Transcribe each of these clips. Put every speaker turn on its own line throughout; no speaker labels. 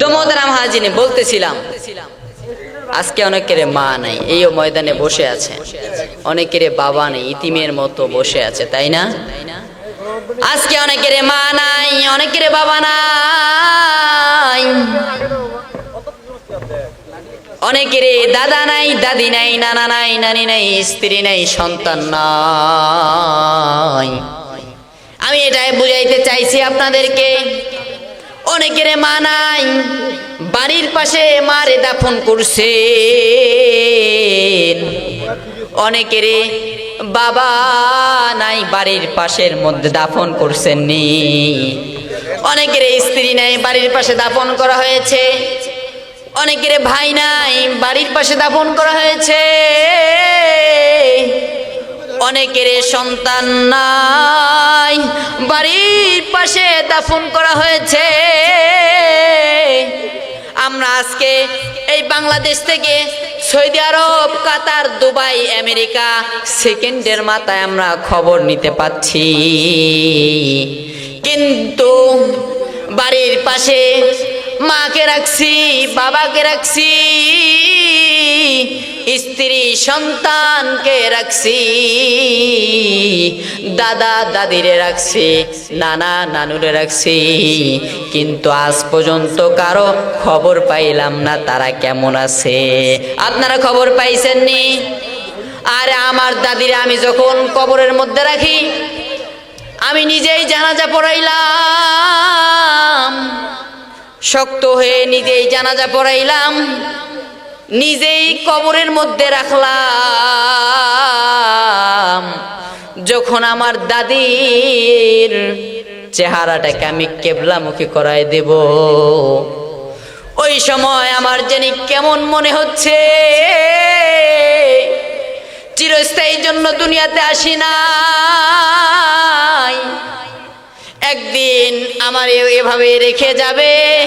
তো মোহতারাম হাজিনে বলতেছিলাম, আজকে অনেকের মা নাই, এই ময়দানে বসে আছে। অনেকের বাবা নেই, ইতিমের মতো বসে আছে, তাই না? আজকে অনেকের মা নাই, অনেকের বাবা নাই। অনেকের দাদা নাই, দাদি নাই, নানা নাই, নানি নাই, স্ত্রী নাই, সন্তান নাই। আমি এটাই বুঝাইতে চাইছি আপনাদেরকে। অনেকের মা নাই বাড়ির পাশে মারে দাফন করছে অনেকের বাবা নাই, বাড়ির পাশের মধ্যে দাফন করছেন নি অনেকের স্ত্রী নাই, বাড়ির পাশে দাফন করা হয়েছে। অনেকের ভাই নাই, বাড়ির পাশে দাফন করা হয়েছে। অনেকের সন্তান নাই, বাড়ির পাশে দাফন করা হয়েছে। আজকে এই বাংলাদেশ থেকে Saudi Arab, Qatar, Dubai, America সেকেন্ডের মাথায় আমরা খবর নিতে পাচ্ছি। কিন্তু বাড়ির পাশে মাকে রাখছি, বাবাকে রাখছি। স্ত্রী সন্তানকে রাখছি, দাদা দাদিরে রাখছি, নানা নানুরে রাখছি। কিন্তু আজ পর্যন্ত কারও খবর পাইলাম না তারা কেমন আছে। আপনারা খবর পাইছেননি? আরে আমার দাদিরে আমি যখন কবরের মধ্যে রাখি, আমি নিজেই জানাজা পড়াইলাম। শক্ত হয়ে নিজেই জানাজা পড়াইলাম। নিজেই কবরের মধ্যে রাখলাম। যখন আমার দাদির চেহারাটাকে আমি কেবলামুখী করাই দেব। ওই সময় আমার জানি কেমন মনে হচ্ছে। চিরস্থায়ীর জন্য দুনিয়াতে আসি নাই। একদিন আমার এভাবে রেখে যাবে।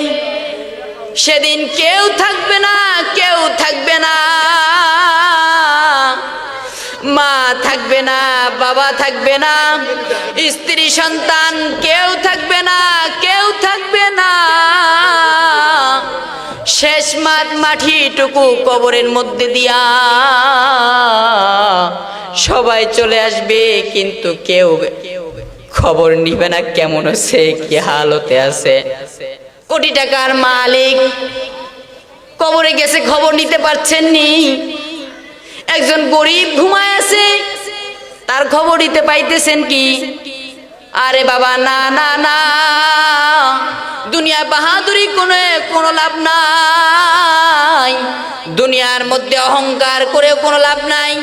সেদিন কেউ থাকবে না, কেউ থাকবে না। মা থাকবে না, বাবা থাকবে না, স্ত্রী, সন্তান কেউ থাকবে না, কেউ থাকবে না। শেষ মাঠ মাটিটুকু কবরের মধ্যে দিয়া সবাই চলে আসবে, কিন্তু কেউ খবর নিবে না কেমন আছে কি হালতে আছে। কোটি টাকার মালিক। কবরে গেছে, খবর নিতে পারছেন নি একজন গরিব ঘুমায় আছে, তার খবর নিতে পাইতেছেন কি? আরে বাবা, না না না। দুনিয়া বাহাদুরি কোনো কোনো লাভ নাই। দুনিয়ার মধ্যে অহংকার করেও কোনো লাভ নাই।